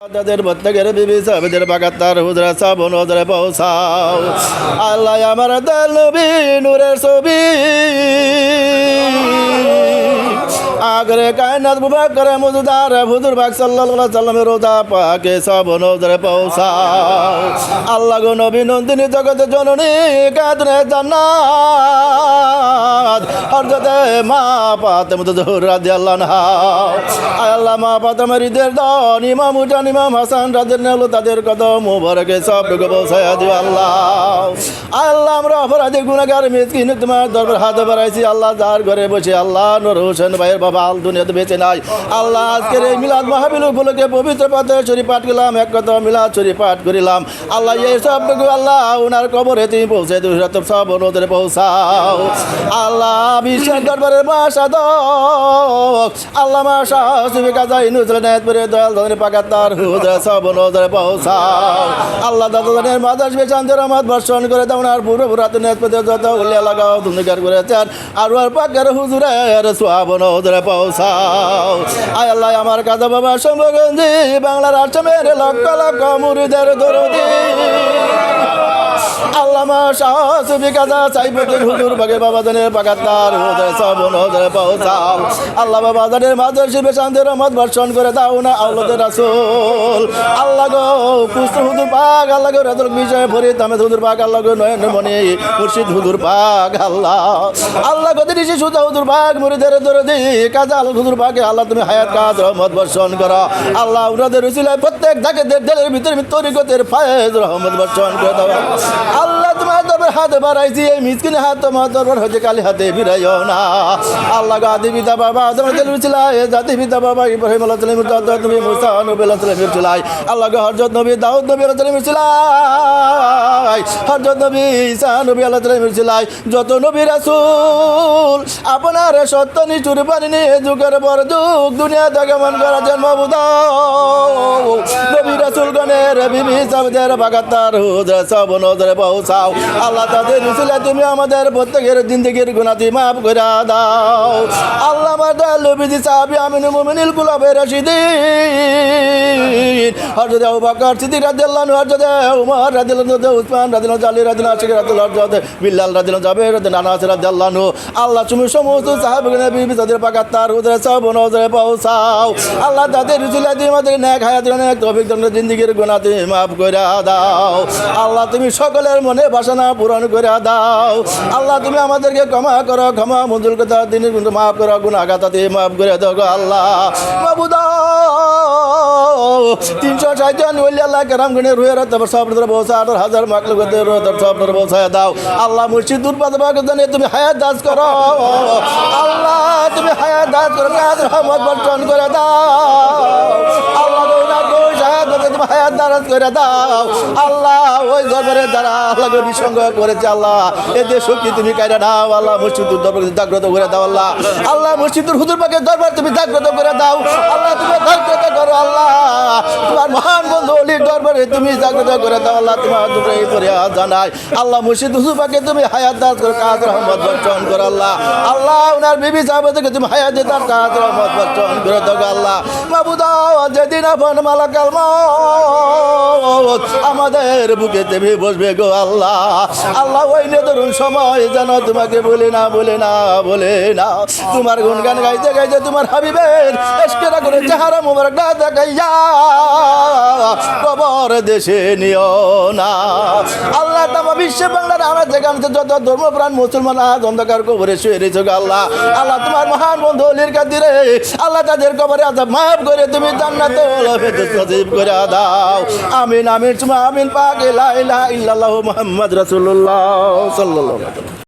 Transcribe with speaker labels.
Speaker 1: তাদের প্রত্যেকের বিবি সাহেবদের বাগাতার হুজরা সাবন ওদরে পৌঁছাও আল্লাহ আমার দল নূরের ছবি। আগরে কায়নাত বুবা করে মুজুদার হুজুর বাগ সাল্লাল্লাহু সাল্লামের রোজা পাকে সাবন ওদরে পৌঁছাও আল্লাহ গো নবী নন্দিনী জগতের জননী কাদরে জান্নাত। হরজতে মা পাতে মতো জহুর আনহা। আয় আল্লাহ মা পাতে ঈদের দন ইমাম উঠান ইমাম হাসান রাদের নেলো তাদের কদম মুবারকে সব ঢুকে পৌঁছায় দিও আল্লাহ। আল্লাহ, আমরা অপরাধী গুণাগার মিসকিন, তোমার দরবার হাতে বাড়াইছি। আল্লাহ যার ঘরে বসে আল্লাহ নুর হোসেন ভাইয়ের বাবা দুনিয়াতে বেঁচে নাই। আল্লাহ আজকের এই মিলাদ মাহাবিল উপলক্ষে পবিত্র পাতে শরীফ পাঠ করলাম, এক কথা মিলাদ শরীফ পাঠ করিলাম। আল্লাহ এই সব আল্লাহ ওনার কবরে তুমি পৌঁছে দিও সব অনুদের পৌঁছাও। আল্লাহ বিশ্বের দরবারের দ আল্লাহ মাসা তুমি কাজা ইনুজলেনাত পরে দয়াল ধরে পাকাতার হুদরে সব নজরে পৌঁছাও। আল্লাহ দাদাদের মাদাস বেশান্তের রহমত বর্ষণ করে দাও আর পুরো পুরাত নেসপতি যত উলিয়া লাগাও দুনিকার করেছেন আর পাকের হুজুরের সোয়াব নজরে পৌঁছাও আয় আল্লাহ, আমার কাদা বাবা সম্ভগঞ্জি বাংলার আসামের লক্ষ লক্ষ মুরিদের দরদি। আল্লাহ বাবাজানের মাঝে বর্ষণ করে দাও না রাসূল। আল্লাহ গো কুস্ত হুদুর পাক আল্লাহ গো রাজুল বিজয় ভরে আহমেদ হুদুর পাক আল্লাহ গো নয়ন মনে, মুর্শিদ হুদুর পাক, আল্লাহ। আল্লাহ গো দিদি সুজা হুজুর পাক ধরে দি কাজা আল হুদুর পাকে, আল্লাহ তুমি হায়াত, কাজ, রহমত বর্ষণ করো। আল্লাহ উনাদের রসিলায় প্রত্যেক জাকেদের দেলের ভিতরে তরিকতের ফায়েজ, রহমত বর্ষণ করে দাও। আল্লাহ হাতে বাড়াইছি এই মিসকিন হাত তোমার দরবার হচ্ছে কালি হাতে ফিরাইও না। আল্লাহ গাদি পিতা বাবা, তোমার দিল ছিলাই জাতি পিতা বাবা, ইব্রাহিম আল্লাহ সালামের দাদা তুমি মুসা, নবী আল্লাহ সালামের ছিলাই আল্লাহ গো হরজত নবী দাউদ নবী আল্লাহ সালামের ছিলাই হরজত নবী ঈসা নবী আল্লাহ সালামের ছিলাই যত নবী রাসূল, আপনার সত্য নিচুর পানি নিয়ে যুগের পর যুগ দুনিয়া আগমন করা জন্ম নবী রাসূল গণের বিবি সাবদের বাগাতার হুজরে সব নজরে পৌঁছাও আল্লাহ তাদের রসুলে, তুমি আমাদের প্রত্যেকের জিন্দগির গুণাতি মাফ করে দাও। আল্লাহ লবিদি সাহাবি আমিন মুমিনিল কুলাবের রশিদিন। হযরত আবু বকর সিদ্দিক রাদিয়াল্লাহু আনহু, হযরত উমর রাদিয়াল্লাহু আনহু, উসমান রাদিয়াল্লাহু আশিক বিল্লাল রাদিয়াল্লাহু জাবের রাদিয়াল্লাহু আনাস আল্লাহ, তুমি সমস্ত সাহাবাগণ বিবি তাদের পাকাতার হুজরে সব নজরে পৌঁছাও। আল্লাহ তাদের রসুলে, তুমি আমাদের নেক হায়াত নেক তৌফিক দান করে দাও। আল্লাহ, তুমি সকলের মনে বাসনা পূরণ করে দাও। আল্লাহ, তুমি আমাদেরকে ক্ষমা করো, ক্ষমা মঞ্জুর কথা দিনের কিন্তু মাফ করো গুণাগাতাতে মাফ করে দাও গো আল্লাহ। তিনশো ষাটজন আল্লাহ দাও। আল্লাহ তুমি হায়াত করো। আল্লাহ, তুমি হায়াত করো দাও। তুমি দারাজ করে দাও। আল্লাহ, ওই দরবারে যারা আল্লাহ নিঃসঙ্গ করেছে, আল্লাহ এদের শক্তি তুমি কায়রা দাও আল্লাহ মসজিদুর দরবার জাগ্রত করে দাও, আল্লাহ। আল্লাহ মসজিদুর হুজুর পাকের দরবার তুমি জাগ্রত করে দাও। আল্লাহ, তুমি জাগ্রত করো, আল্লাহ। তোমার মহান বন্ধু অলির দরবারে তুমি জাগ্রত করে দাও, আল্লাহ। তোমার দুটো এই পরে জানাই। আল্লাহ মসজিদ হুজুর পাকে তুমি হায়াত দাস করে, কাজ, রহমত বর্ষণ করো, আল্লাহ। আল্লাহ, ওনার বিবি সাহেবদেরকে তুমি হায়াত তার কাজ, রহমত বর্ষণ করে দাও আল্লাহ। মাবুদাও যেদিন আপন মালাকাল মত আমাদের বুকে চেপে বসবে গো আল্লাহ। আল্লাহ, ওই ধরুন সময় যেন তোমাকে বলে না বলে না বলে না। তোমার গুনগান গাইতে গাইতে তোমার হাবিবের এসকেরা করে চেহারা মোবারক না দেখাইয়া কবর দেশে নিও না। আল্লাহ, তামা বিশ্বে বাংলার আমরা যেখানে যত ধর্মপ্রাণ মুসলমান, আজ অন্ধকার কবরে শুয়ে রয়েছে গো আল্লাহ। আল্লাহ, তোমার মহান বন্ধু অলির কাদিরে, আল্লাহ, তাদের কবরে আজ মাফ করে তুমি জান্নাত নসিব করে দাও। আমিন আমিন তুমি আমিন পাগে লাইলা ইল্লাল্লাহু মুহাম্মদ রাসূলুল্লাহ সাল্লাল্লাহু আলাইহি